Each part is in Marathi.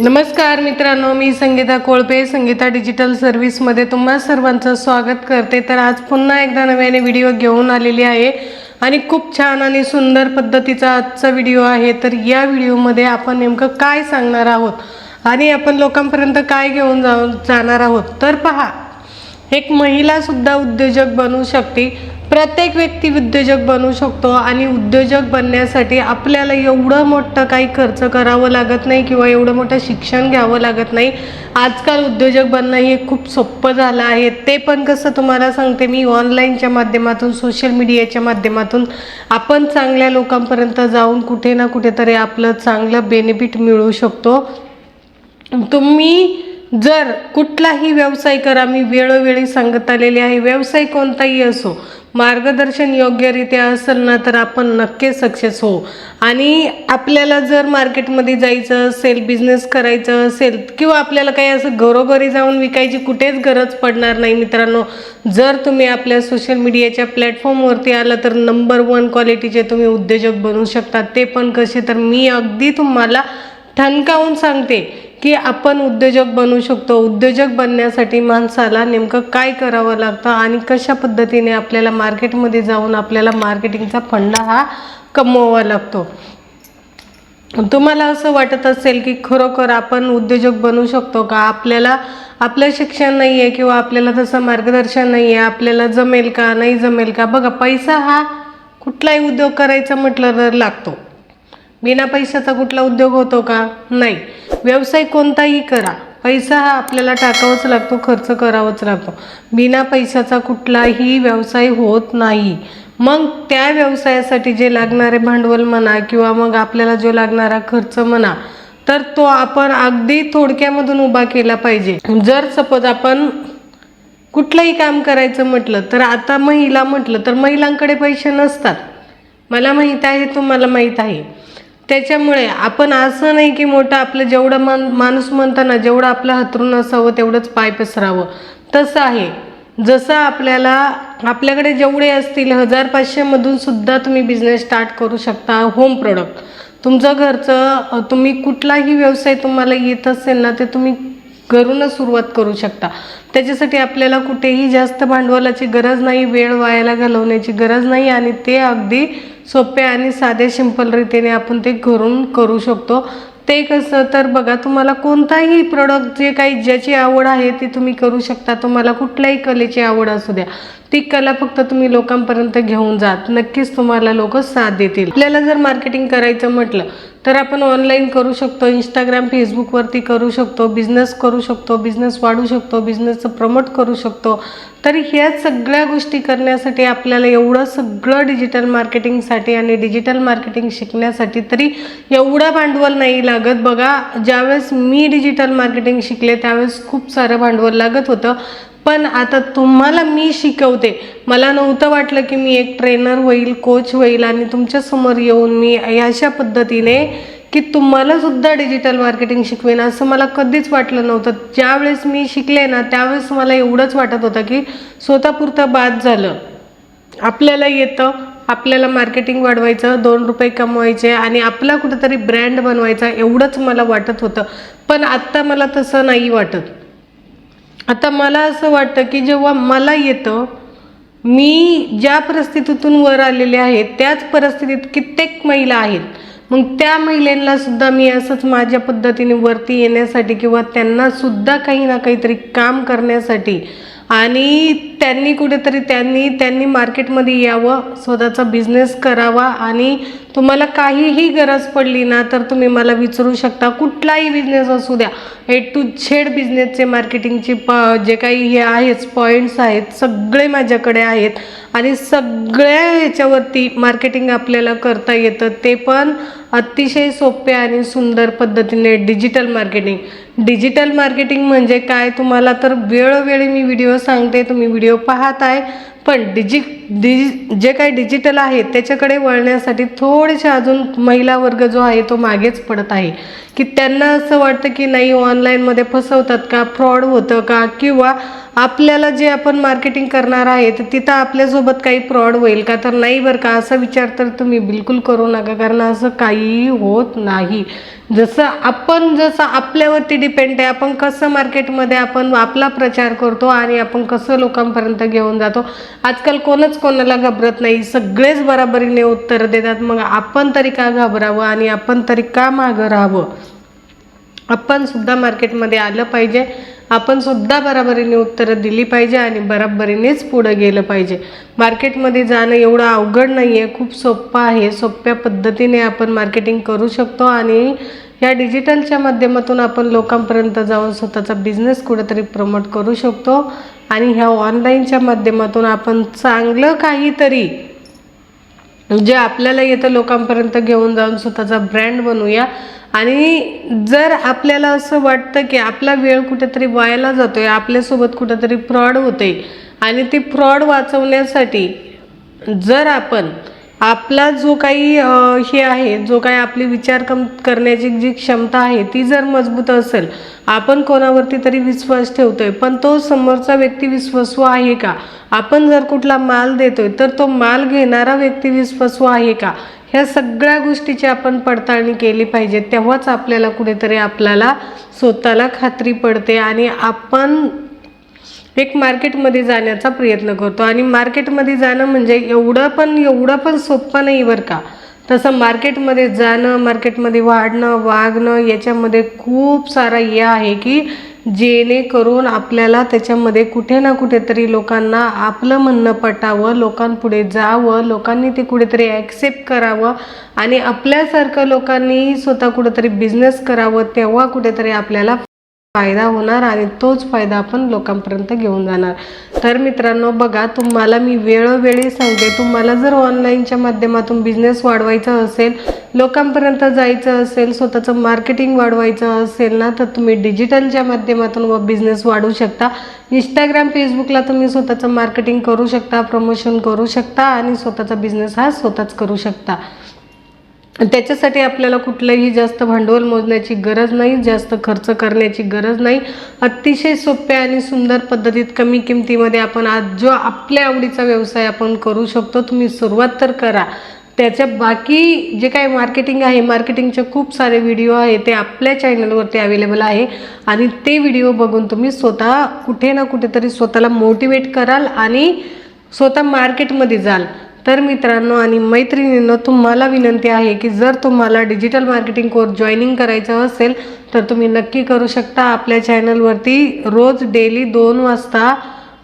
नमस्कार मित्रांनो मी संगीता कोळपे संगीता डिजिटल सर्व्हिसमध्ये तुम्हा सर्वांचं स्वागत करते. तर आज पुन्हा एकदा नव्याने व्हिडिओ घेऊन आलेली आहे आणि खूप छान आणि सुंदर पद्धतीचा आजचा व्हिडिओ आहे. तर या व्हिडिओमध्ये आपण नेमकं काय सांगणार आहोत आणि आपण लोकांपर्यंत काय घेऊन जाऊ जाणार आहोत? तर पहा एक महिलासुद्धा उद्योजक बनू शकते. प्रत्येक व्यक्ती उद्योजक बनू शकतो आणि उद्योजक बनण्यासाठी आपल्याला एवढं मोठं काही खर्च करावं लागत नाही किंवा एवढं मोठं शिक्षण घ्यावं लागत नाही. आजकाल उद्योजक बनणं हे खूप सोपं झालं आहे. ते पण कसं तुम्हाला सांगते मी ऑनलाईनच्या माध्यमातून सोशल मीडियाच्या माध्यमातून आपण चांगल्या लोकांपर्यंत जाऊन कुठे ना कुठेतरी आपलं चांगलं बेनिफिट मिळू शकतो. तुम्ही जर कुठलाही व्यवसाय करा मी वेळोवेळी सांगत आलेले आहे व्यवसाय कोणताही असो मार्गदर्शन योग्यरित्या असेल ना तर आपण नक्कीच सक्सेस हो आणि आपल्याला जर मार्केटमध्ये जायचं असेल बिझनेस करायचं असेल किंवा आपल्याला काही असं घरोघरी जाऊन विकायची कुठेच गरज पडणार नाही मित्रांनो जर तुम्ही आपल्या सोशल मीडियाच्या प्लॅटफॉर्मवरती आला तर नंबर वन क्वालिटीचे तुम्ही उद्योजक बनवू शकता. ते पण कसे तर मी अगदी तुम्हाला ठणकावून सांगते की आपण उद्योजक बनू शकतो. उद्योजक बनण्यासाठी माणसाला नेमकं काय करावं लागतं आणि कशा पद्धतीने आपल्याला मार्केटमध्ये जाऊन आपल्याला मार्केटिंगचा फंडा हा कमवावा लागतो. तुम्हाला असं वाटत असेल की खरोखर आपण उद्योजक बनू शकतो का? आपल्याला आपलं शिक्षण नाही आहे किंवा आपल्याला तसं मार्गदर्शन नाही आहे आपल्याला जमेल का नाही जमेल का? बघा पैसा हा कुठलाही उद्योग करायचा म्हटलं तर लागतो. बिना पैशाचा कुठला उद्योग होतो का? नाही. व्यवसाय कोणताही करा. पैसा हा आपल्याला टाकावाच लागतो खर्च करावाच लागतो. बिना पैशाचा कुठलाही व्यवसाय होत नाही. मग त्या व्यवसायासाठी जे लागणारे भांडवल म्हणा किंवा मग आपल्याला जो लागणारा खर्च म्हणा तर तो आपण अगदी थोडक्यामधून उभा केला पाहिजे. जर सपोज आपण कुठलंही काम करायचं म्हटलं तर आता महिला म्हटलं तर महिलांकडे पैसे नसतात. मला माहीत आहे तुम्हाला माहीत आहे. त्याच्यामुळे आपण असं नाही की मोठं आपलं जेवढं मान माणूस म्हणताना जेवढं आपलं हातरून असावं तेवढंच पाय पसरावं. तसं आहे. जसं आपल्याला आपल्याकडे जेवढे असतील हजार पाचशेमधून सुद्धा तुम्ही बिझनेस स्टार्ट करू शकता होम प्रोडक्ट तुमचं घरचं तुम्ही कुठलाही व्यवसाय तुम्हाला येत असेल ना ते तुम्ही घरूनच सुरुवात करू शकता. त्याच्यासाठी आपल्याला कुठेही जास्त भांडवलाची गरज नाही वेळ वायाला घालवण्याची गरज नाही आणि ते अगदी सोप्या आणि साध्या सिंपल रीतीने आपण ते घरून करू शकतो. ते कसं तर बघा तुम्हाला कोणताही प्रोडक्ट जे काही ज्याची आवड आहे ती तुम्ही करू शकता. तुम्हाला कुठल्याही कलेची आवड असू द्या. ती कला फक्त तुम्ही लोकांपर्यंत घेऊन जात नक्कीच तुम्हाला लोक साथ देतील. आपल्याला जर मार्केटिंग करायचं म्हटलं तर आपण ऑनलाईन करू शकतो इंस्टाग्राम फेसबुकवरती करू शकतो बिझनेस करू शकतो बिझनेस वाढू शकतो बिझनेसचं प्रमोट करू शकतो. तर ह्या सगळ्या गोष्टी करण्यासाठी आपल्याला एवढं सगळं डिजिटल मार्केटिंगसाठी आणि डिजिटल मार्केटिंग शिकण्यासाठी तरी एवढं भांडवल नाही लागत. बघा ज्यावेळेस मी डिजिटल मार्केटिंग शिकले त्यावेळेस खूप सारं भांडवल लागत होतं. पण आता तुम्हाला मी शिकवते. मला नव्हतं वाटलं की मी एक ट्रेनर होईल कोच होईल आणि तुमच्यासमोर येऊन मी अशा पद्धतीने की तुम्हाला सुद्धा डिजिटल मार्केटिंग शिकवेन असं मला कधीच वाटलं नव्हतं. ज्यावेळेस मी शिकले ना त्यावेळेस मला एवढंच वाटत होतं की स्वतःपुरतं बाद झालं. आपल्याला येतं आपल्याला मार्केटिंग वाढवायचं दोन रुपये कमवायचे आणि आपला कुठेतरी ब्रँड बनवायचा एवढंच मला वाटत होतं. पण आत्ता मला तसं नाही वाटत. आता मला असं वाटतं की जेव्हा मला येतं मी ज्या परिस्थितीतून वर आलेले आहे त्याच परिस्थितीत कित्येक महिला आहेत. मग त्या महिलांना सुद्धा मी असंच माझ्या पद्धतीने वरती येण्यासाठी किंवा त्यांना सुद्धा काही ना काहीतरी काम करण्यासाठी आणि त्यांनी कुठेतरी त्यांनी त्यांनी मार्केटमध्ये यावं स्वतःचा बिझनेस करावा आणि तुम्हाला काहीही गरज पडली ना तर तुम्ही मला विचारू शकता. कुठलाही बिझनेस असू द्या. ए टू झेड बिझनेसचे मार्केटिंगचे प जे काही हे आहेत पॉईंट्स आहेत सगळे माझ्याकडे आहेत. आणि सगळ्या ह्याच्यावरती मार्केटिंग आपल्याला करता येतं ते पण अतिशय सोपे आणि सुंदर पद्धतीने डिजिटल मार्केटिंग डिजिटल मार्केटिंग म्हणजे काय? तुम्हाला तर वेळोवेळी मी व्हिडिओ सांगते तुम्ही व्हिडिओ पाहत आहे पण डिजि डि जे काही डिजिटल आहे त्याच्याकडे वळण्यासाठी थोडेसे अजून महिला वर्ग जो आहे तो मागेच पडत आहे. की त्यांना असं वाटतं की नाही ऑनलाईनमध्ये फसवतात का फ्रॉड होतं का किंवा आपल्याला जे आपण मार्केटिंग करणार आहे तर तिथं आपल्यासोबत काही फ्रॉड होईल का? तर नाही बरं का असा विचार तर तुम्ही बिलकुल करू नका कारण असं काहीही होत नाही. जसं आपण जसं आपल्यावरती डिपेंड आहे आपण कसं मार्केटमध्ये आपण आपला प्रचार करतो आणि आपण कसं लोकांपर्यंत घेऊन जातो आजकाल कोणच कोणाला घाबरत नाही. सगळेच बराबरीने उत्तरं देतात. मग आपण तरी का घाबरावं आणि आपण तरी का मागं राहावं? आपण सुद्धा मार्केटमध्ये आलं पाहिजे. आपण सुद्धा बराबरीने उत्तरं दिली पाहिजे आणि बराबरीनेच पुढं गेलं पाहिजे. मार्केटमध्ये जाणं एवढं अवघड नाही आहे खूप सोपं आहे. सोप्या पद्धतीने आपण मार्केटिंग करू शकतो आणि या डिजिटलच्या माध्यमातून आपण लोकांपर्यंत जाऊन स्वतःचा बिझनेस कुठेतरी प्रमोट करू शकतो. आणि ह्या ऑनलाईनच्या माध्यमातून आपण चांगलं काहीतरी जे आपल्याला येतं लोकांपर्यंत घेऊन जाऊन स्वतःचा ब्रँड बनवूया. आणि जर आपल्याला असं वाटतं की आपला वेळ कुठेतरी वायाला आहे आपल्यासोबत कुठेतरी फ्रॉड होते आणि ते फ्रॉड वाचवण्यासाठी जर आपण आपला जो काही हे आहे जो काही आपली विचार कम करण्याची जी क्षमता आहे ती जर मजबूत असेल आपण कोणावरती तरी विश्वास ठेवतोय पण तो समोरचा व्यक्ती विश्वासू आहे का? आपण जर कुठला माल देतोय तर तो माल घेणारा व्यक्ती विश्वासू आहे का? ह्या सगळ्या गोष्टीची आपण पडताळणी केली पाहिजे तेव्हाच आपल्याला कुठेतरी आपल्याला स्वतःला खात्री पडते आणि आपण एक मार्केटमध्ये जाण्याचा प्रयत्न करतो. आणि मार्केटमध्ये जाणं म्हणजे एवढं पण एवढं पण सोपं नाही बरं का. तसं मार्केटमध्ये जाणं मार्केटमध्ये वाढणं वागणं याच्यामध्ये खूप सारा हे आहे की जेणेकरून आपल्याला त्याच्यामध्ये कुठे ना कुठेतरी लोकांना आपलं म्हणणं पटावं लोकांपुढे जावं लोकांनी ते कुठेतरी ॲक्सेप्ट करावं आणि आपल्यासारखं लोकांनी स्वतः कुठेतरी बिझनेस करावं तेव्हा कुठेतरी आपल्याला फायदा होणार आणि तोच फायदा आपण लोकांपर्यंत घेऊन जाणार. तर मित्रांनो बघा तुम्हाला मी वेळोवेळी सांगते तुम्हाला जर ऑनलाईनच्या माध्यमातून बिझनेस वाढवायचा असेल लोकांपर्यंत जायचं असेल स्वतःचं मार्केटिंग वाढवायचं असेल ना तर तुम्ही डिजिटलच्या माध्यमातून व बिझनेस वाढवू शकता. इंस्टाग्राम फेसबुकला तुम्ही स्वतःचं मार्केटिंग करू शकता प्रमोशन करू शकता आणि स्वतःचा बिझनेस हा स्वतःच करू शकता. त्याच्यासाठी आपल्याला कुठलंही जास्त भांडवल मोजण्याची गरज नाही जास्त खर्च करण्याची गरज नाही. अतिशय सोप्या आणि सुंदर पद्धतीत कमी किमतीमध्ये आपण आज जो आपल्या आवडीचा व्यवसाय आपण करू शकतो तुम्ही सुरुवात तर करा. त्याच्या बाकी जे काय मार्केटिंग आहे मार्केटिंगचे खूप सारे व्हिडिओ आहे ते आपल्या चॅनलवरती अवेलेबल आहे. आणि ते व्हिडिओ बघून तुम्ही स्वतः कुठे ना कुठेतरी स्वतःला मोटिवेट कराल आणि स्वतः मार्केटमध्ये जाल. तर मित्रांनो आणि मैत्रिणींनो तुम्हाला विनंती आहे की जर तुम्हाला डिजिटल मार्केटिंग कोर्स जॉईनिंग करायचं असेल तर तुम्ही नक्की करू शकता. आपल्या चॅनलवरती रोज डेली दोन वाजता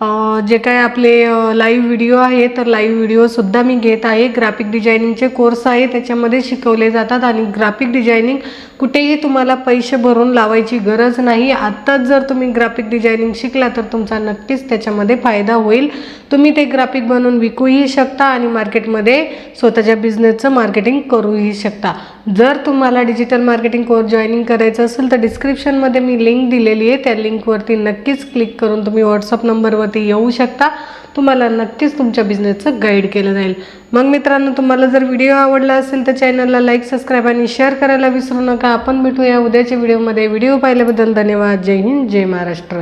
जे काय आपले लाईव्ह व्हिडिओ आहे तर लाईव्ह व्हिडिओसुद्धा मी घेत आहे. ग्राफिक डिझायनिंगचे कोर्स आहे त्याच्यामध्ये शिकवले जातात आणि ग्राफिक डिझायनिंग कुठेही तुम्हाला पैसे भरून लावायची गरज नाही. आत्ताच जर तुम्ही ग्राफिक डिझायनिंग शिकला तर तुमचा नक्कीच त्याच्यामध्ये फायदा होईल. तुम्ही ते ग्राफिक बनवून विकूही शकता आणि मार्केटमध्ये स्वतःच्या बिझनेसचं मार्केटिंग करूही शकता. जर तुम्हाला डिजिटल मार्केटिंग कोर्स जॉईनिंग करायचं असेल तर डिस्क्रिप्शनमध्ये मी लिंक दिलेली आहे. त्या लिंकवरती नक्कीच क्लिक करून तुम्ही व्हॉट्सअप नंबरवरती येऊ शकता. तुम्हाला नक्कीच तुमच्या बिझनेसचं गाईड केलं जाईल. मग मित्रांनो तुम्हाला जर व्हिडिओ आवडला असेल तर चॅनलला लाईक सबस्क्राईब आणि शेअर करायला विसरू नका. आपण भेटूया उद्याच्या व्हिडिओमध्ये व्हिडिओ पाहिल्याबद्दल धन्यवाद. जय हिंद जय महाराष्ट्र.